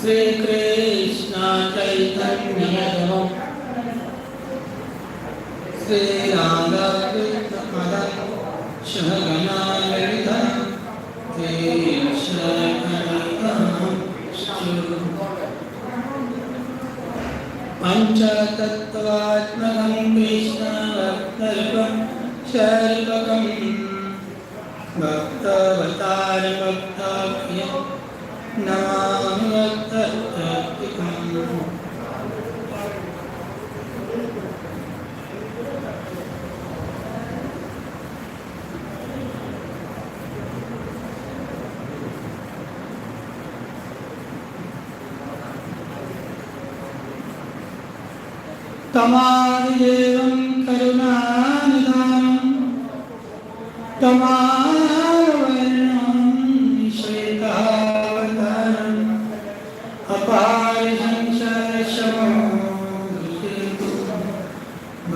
श्रीकृष्ण चैतन्यमनो श्रीराधाकृष्णपदशगना ललित पञ्चतत्त्वात्मकं कृष्णभक्तल्पं शल्पकं भक्तवतारभक्ताभ्य तमादेवं करुणानिधानं तमा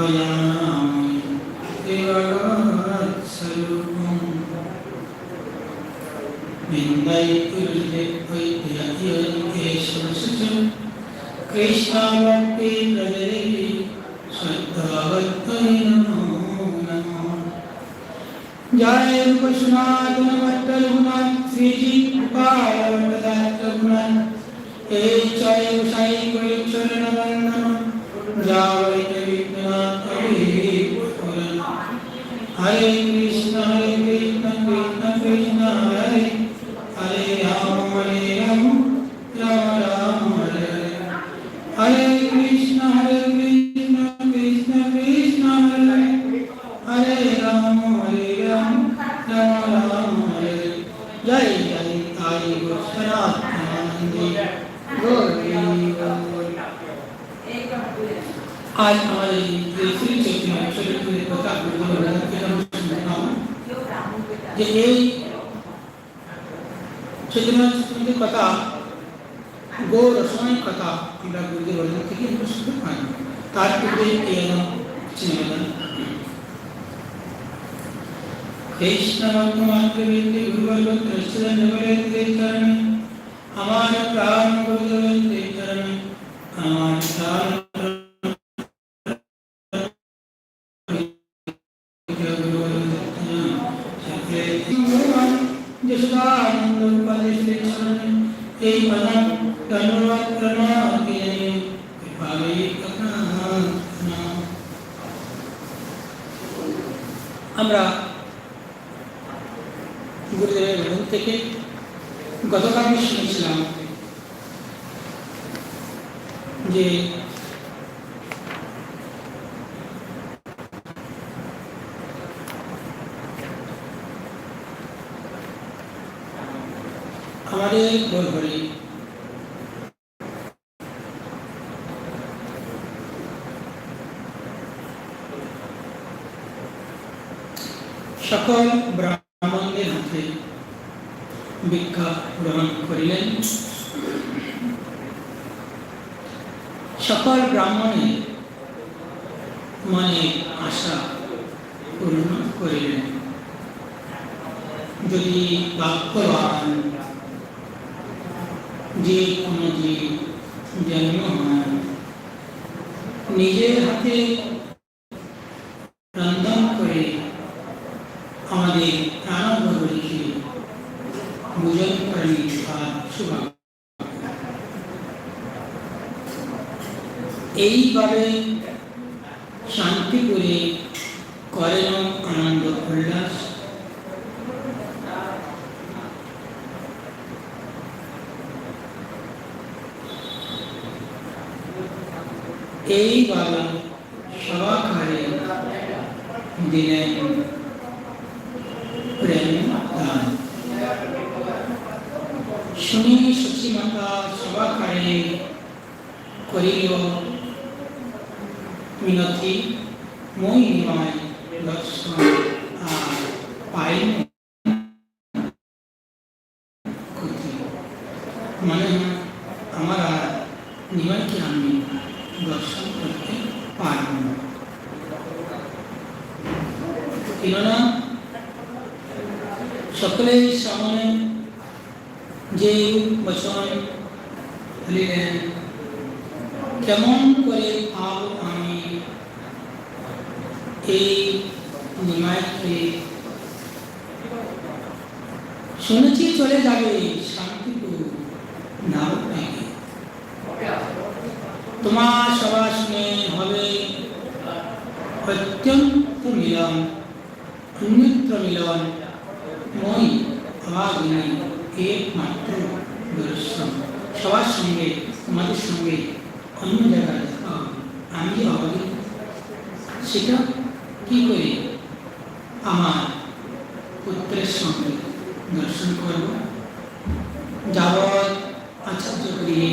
பயாமி திவகாத்சரூபம் விந்தை குருஜே வைத்திய யோகேஸ்வரசுஜம் कृष्णा भक्ति नजरे श्रद्धा भक्ति नमो नमः जय कृष्णार्जुन तार्किकेन जीवनं कृष्णवत्मात्रविन्दि भूगर्भद्रश्चिदं निवरेन्दे चरणं हमारे प्राण गुरुदेवन्दे चरणं हमारे प्राण গুরুদেবের মুখ থেকে শুনেছিলাম যে আমাদের সকল ব্রাহ্মণদের হাতে ভিক্ষা গ্রহণ করিলেন সকল ব্রাহ্মণের মনে আশা পূর্ণ করিলেন। যদি বাক্যবান যে কোনো যে জন্ম হয়, নিজের হাতে রন্ধন করে আমাদের প্রাণবলীকে ভোজন করেন তার শুভাকাঙ্ক্ষী এইভাবে শান্তি করে করেন আনন্দ উল্লাস এইভাবে সবাকারে দিলেন প্রেম দান শুনি সচিমাতা সবাকারে করিল মিনতি মই নিমায় দর্শন আর পাইন ক্ষতি মানে আমার আর নিমাইকে আমি দর্শন করতে পারব না কেননা সকলের সামনে যে বচন বলিলেন কেমন করে পাব আমি এই নিমাইকে শুনেছি চলে যাবে তোমার সভা শুনে হবে অত্যন্ত মিলন অন্যত্র মিলন মই অভাগিনী একমাত্র দর্শন। সবার সঙ্গে, তোমাদের সঙ্গে অন্য জায়গায় আমি অভাগী সেটা কি করে আমার পুত্রের সঙ্গে দর্শন করব? যাবৎ আচার্য গৃহে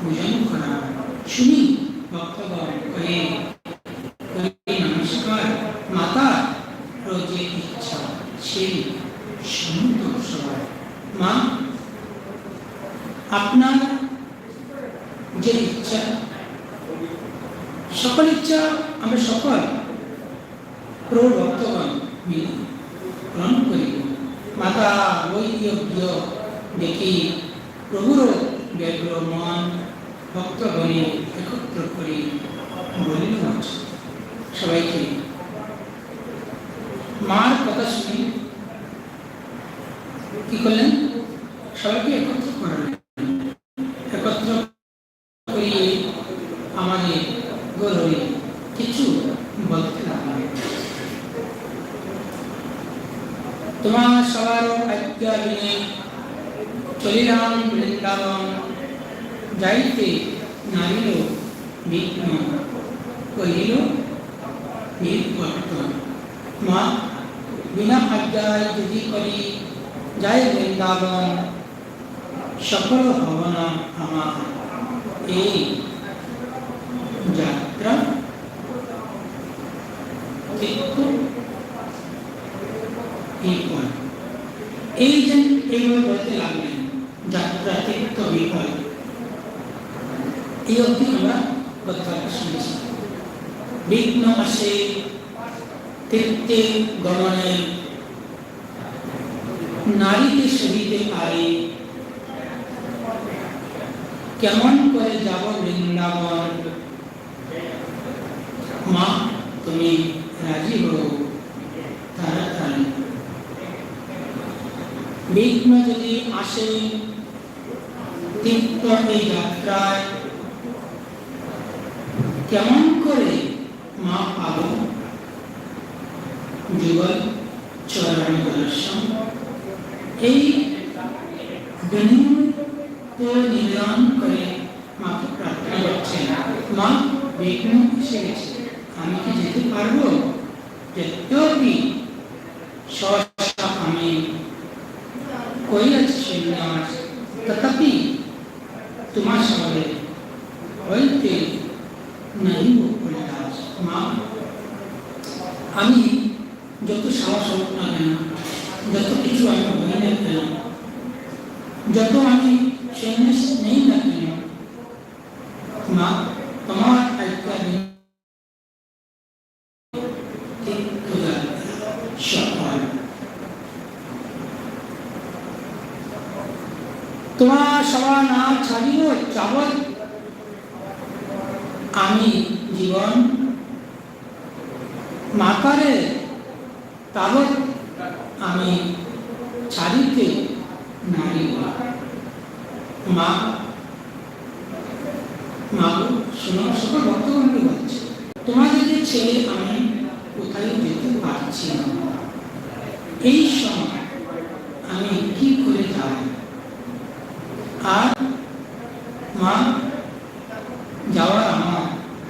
ভোজন করা শুনি ভক্তগণ করে করে নমস্কার মাতা রোজে ইচ্ছা সেই সবাই মা আপনার যে ইচ্ছা সকল ইচ্ছা আমরা সকল প্রৌঢ় ভক্তগণ মিলে গ্রহণ করিব মাতা বৈদ্য দেখি প্রভুর ব্যগ্র মন ভক্তগণে একত্র করে বলিল সবাইকে, মার কথা শুনে। কি করলেন? সবাইকে একত্র করালেন। তোমার সবার আজ্ঞা বিনে চলিলাম বৃন্দাবন। যাইতে নারিল বিঘ্ন কহিল নির্বর্তন মা বিনা আজ্ঞায় যদি করি যাই বৃন্দাবন সফল হব না আমার এই যাত্রা কিন্তু এই পথ এই যে এইভাবে বলতে লাগলেন যাত্রা তীর্থ বিফল এই অবধি আমরা কথাটা শুনেছি বিঘ্ন আসে তীর্থে গমনে নারীকে সহিতে পারে কেমন করে যাব বৃন্দাবন মা তুমি রাজি হও তাড়াতাড়ি বিঘ্ন যদি আসে তীর্থ এই যাত্রায় কেমন করে মা পাব যুগল চরণ দর্শন এই বিনীত নিবেদন করে মাকে প্রার্থনা করছেন মা বিঘ্ন এসে গেছে। আমি কি যেতে পারব? যদ্যপি সহসা আমি কইয়াছি সন্ন্যাস তথাপি তোমার সঙ্গে হইতে নাই কৈলাস মা আমি যত সাহস হোক না কেন যত কিছু আমি হই না কেন যত আমি সন্ন্যাস নেই না কেন মা তোমার আজ্ঞা বিনা সফল তোমার সভা ছাড়িও যাবৎ আমি জীবন মাতারে তাবৎ আমি ছাড়িতে নারী মা মা, শোনো সকল ভক্তগণকে বলছে তোমাদের যে ছেলে, আমি কোথায় যেতে পারছি না? এই সময় আমি কি করে যাব আর মা যাওয়ার আমার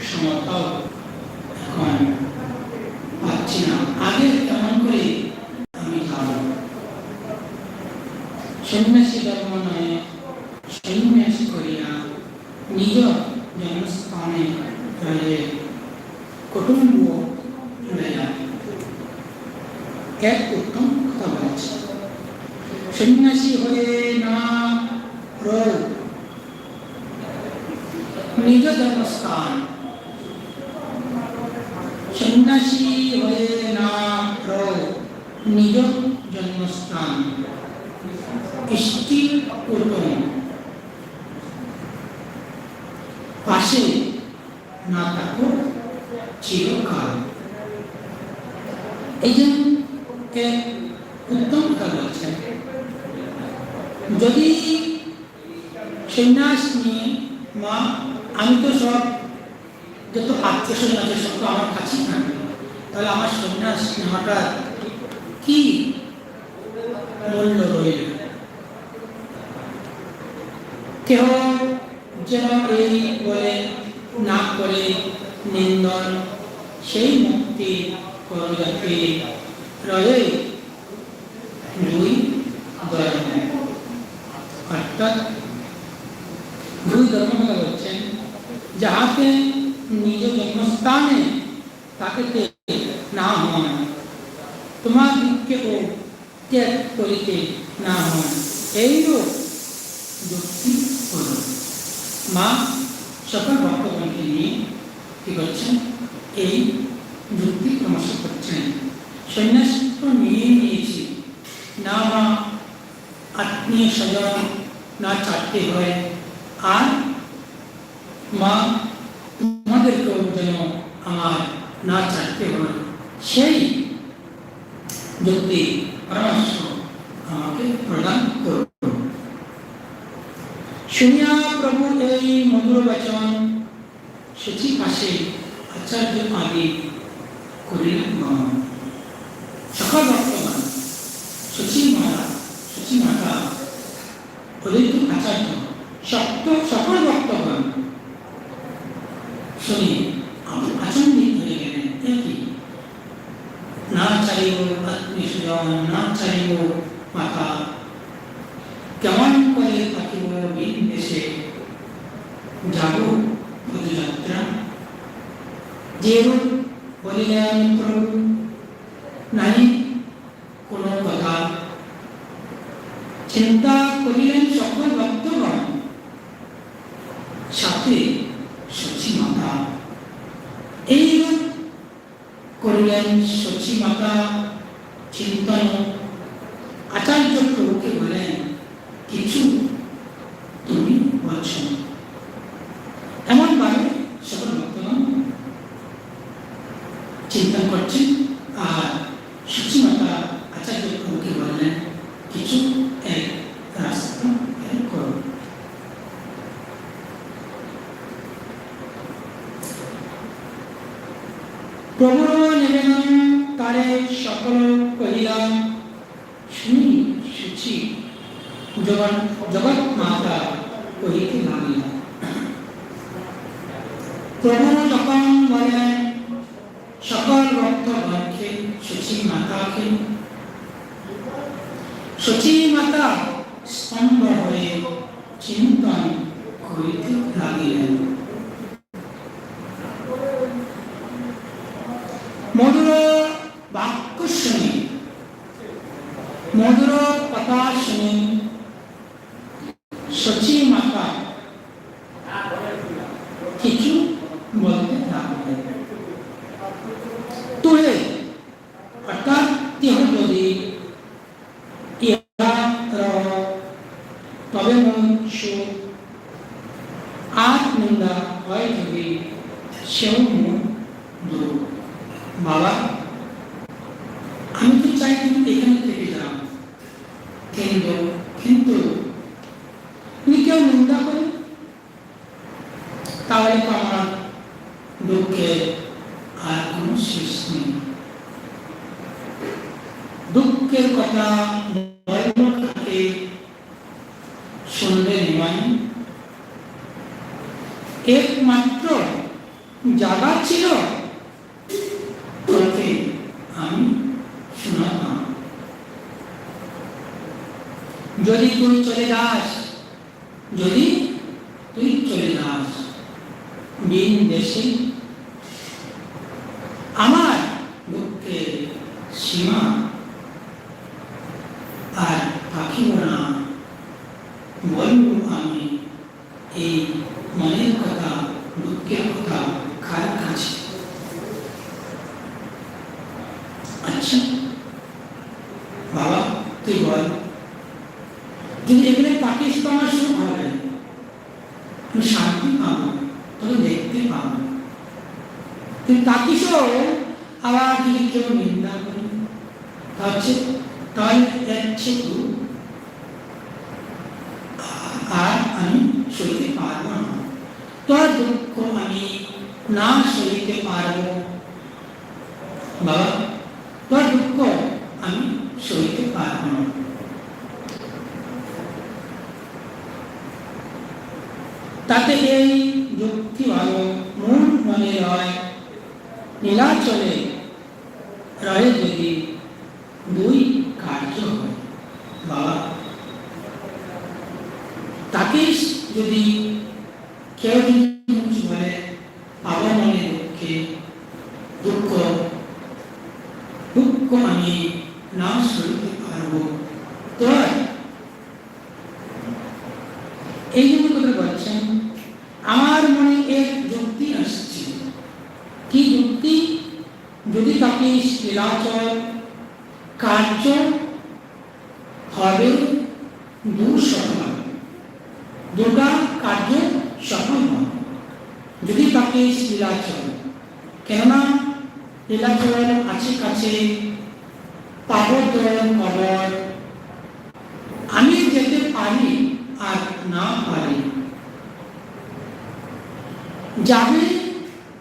সমতাও এখন পাচ্ছি না আগে কেমন করে আমি যাব সন্ন্যাসী ধর্ম নয় সন্ন্যাস করিয়া নিজ জন্মস্থানে রয়ে কুটুম্ব চলে যায় এক উত্তম কথা বলেছে সন্ন্যাসী হয়ে না রয় জন্মস্থান সন্ন্যাসী হয়ে না নিজ জন্মস্থান ইষ্টি কুটুম পাশে না থাকো চিরকাল এই যে এক উত্তম কথা বলছেন যদি সন্ন্যাস নিয়ে মা আমি তো সব যত আত্মীয় স্বজন আছে, সব তো আমার কাছেই থাকবে তাহলে আমার সন্ন্যাস নেওয়াটা কি মূল্য রইল? কেহ যেন এই বলে, না করে নিন্দন, সেই মুক্তি করজাতে রয়ে দুই ধর্ম অর্থাৎ দুই ধর্ম কথা বলছেন যাহাতে নিজ জন্মস্থানে তাকে না হন তোমার দিককে ও ত্যাগ করিতে না হন এইরূপ যুক্তি হল মা সকল ভক্তগণকে নিয়ে কি করছেন? এই যুক্তি ক্রমশ করছেন। সন্ন্যাস তো নিয়ে নিয়েছি। না মা, আত্মীয় স্বজন, না চাটতে হয় আর মা, তোমাদেরকেও যেন আমার না চাটতে হয় সেই যুক্তি পরামর্শ আমাকে প্রদান করুন। শুনিয়া প্রভু এই মধুর বচন সূচি পাশে আচার্য আগে করিলেন সকল ভক্তগণ সূচি মহারাজ সূচি মাতা অদ্বৈত আচার্য সপ্ত সকল ভক্তগণ শুনি আচন্দিত হয়ে গেলেন কি না চাইব আত্মীয় স্বজন না চাইব মাতা কেমন করে থাকিব দিন দেশে যাব পদযাত্রা যেরূপ বলিলেন প্রভু নাই কোনো কথা চিন্তা করিলেন সকল ভক্তগণ সাথে সচী মাতা। এইরূপ করলেন সচী মাতা চিন্তন আচার্য প্রভুকে বলেন কিছু তুমি বলছ এমন ভাবে সকল ভক্তগণ চিন্তা করছেন আর সূচিমাতা আচার্য প্রভুকে বললেন কিছু এক রাস্তা বের করো প্রভুর নিবেদন তারে সকল কহিলাম শুনি সুচি জগৎ জগৎ মাতা কহিতে লাগিল প্রভু যখন বলেন সকল ভক্তগণকে সুচি মাতাকে সুচি মাতা স্তম্ভ হয়ে চিন্তন করিতে লাগিলেন মধুর বাক্য শুনে মধুর কথা শুনে সচি মাতা কিছু বলতে থাকবে তুলে অর্থাৎ দেহ যদি ইহা রহ তবে মন সুখ আর নিন্দা হয় যদি সেও মন দূর বাবা আমি তো চাই তুমি এখানে থেকে যাও কিন্তু কিন্তু তুমি কেউ নিন্দা করে তাহলে তো আমার দুঃখে আর কোনো শেষ নেই। দুঃখের কথা শুনলে নিমাই। একমাত্র জায়গা ছিল আমি শোনাতাম। যদি তুই চলে যাস, যদি তুই চলে যাস বিন দেশে আমার দুঃখের সীমা আর পাখি না বলব আমি এই মনের কথা দুঃখের কথা কার কাছে আচ্ছা বাবা তুই বল যদি এখানে পাকিস্তান শুরু হবে আমি শান্তি পাবো তোকে দেখতে পাবো কিন্তু তাকিসও আবার যদি কেউ নিন্দা করে তা হচ্ছে তাহলে যাচ্ছে গুরু আর আমি সইতে পারব না তোর দুঃখ আমি না সইতে পারব বাবা তোর দুঃখ আমি সইতে পারব না। তাতে এই যুক্তি ভালো মূল মনে হয় নীলাচলে রয়ে যদি দুই কার্য হয় বাবা তাকে যদি কেউ যদি কিছু বলে বাবা মনে দুঃখে দুঃখ দুঃখ আমি না সইতে পারব তো এই জন্য কথা বলছেন আমার মনে এক যুক্তি আসছে কি যুক্তি যদি তাকে নীলাচল কার্য হবে দূর সফল দুর্গা কার্য সফল হয় যদি তাকে লীলাচল কেননা লীলাচল আছে কাছে পাবদল কবর আমি যেতে পারি আর না পারি যাবে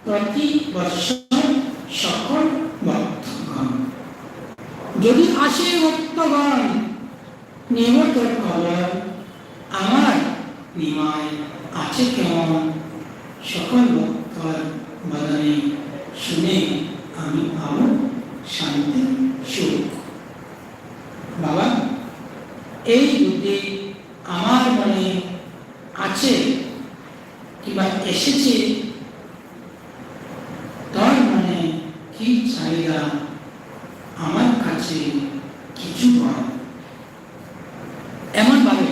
প্রতি বৎসর সকল ভক্তগণ যদি আসে ভক্তগণ নেব তোর খবর আমার নিমায় আছে কেমন? সকল ভক্তর বদনে শুনে আমি পাব শান্তি সুখ বাবা এই বুদ্ধি আমার মনে আছে কিংবা এসেছে তার মানে কি চাহিদা আমার কাছে কিছু নয় এমন ভাবে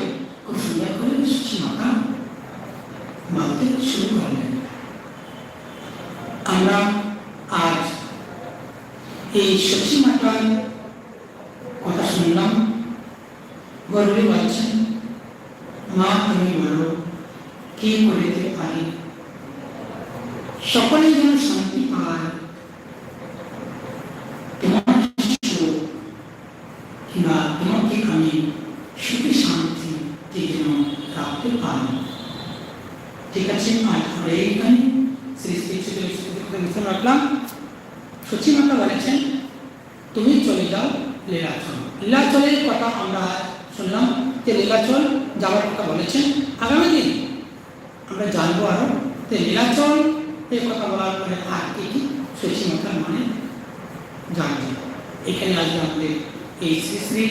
খুব সুন্দর করে সুচি মাতা বলতে শুরু করলেন আমরা আজ এই সচি মাতার কথা শুনলাম গর্বে বলছেন মা তুমি বলো কি করিতে পারি সকলে যেন শান্তি পায় তোমার সুখ কিংবা তোমাকে আমি সুখে শান্তি যেন রাখতে পারি ঠিক আছে আজ আমরা শ্রী শ্রী শ্রী বিশ্রাম রাখলাম সচিমাতা বলেছেন, তুমি চলে যাও লীলাচল। লীলাচলের কথা আমরা শুনলাম যে লীলাচল যাওয়ার কথা বলেছেন। আগামী দিন আমরা জানব আরও যে লীলাচল এই কথা বলার পরে আর কি কি সচিমাতার মানে জানব এখানে আজ আমাদের এই শ্রী শ্রী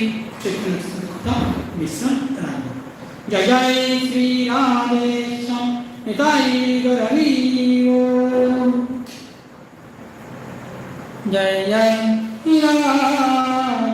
চৈতন্য কথা বিশ্রাম জয় জয় শ্রী রাধেশ্যাম নিতাই গৌরী জয় জয় রাধে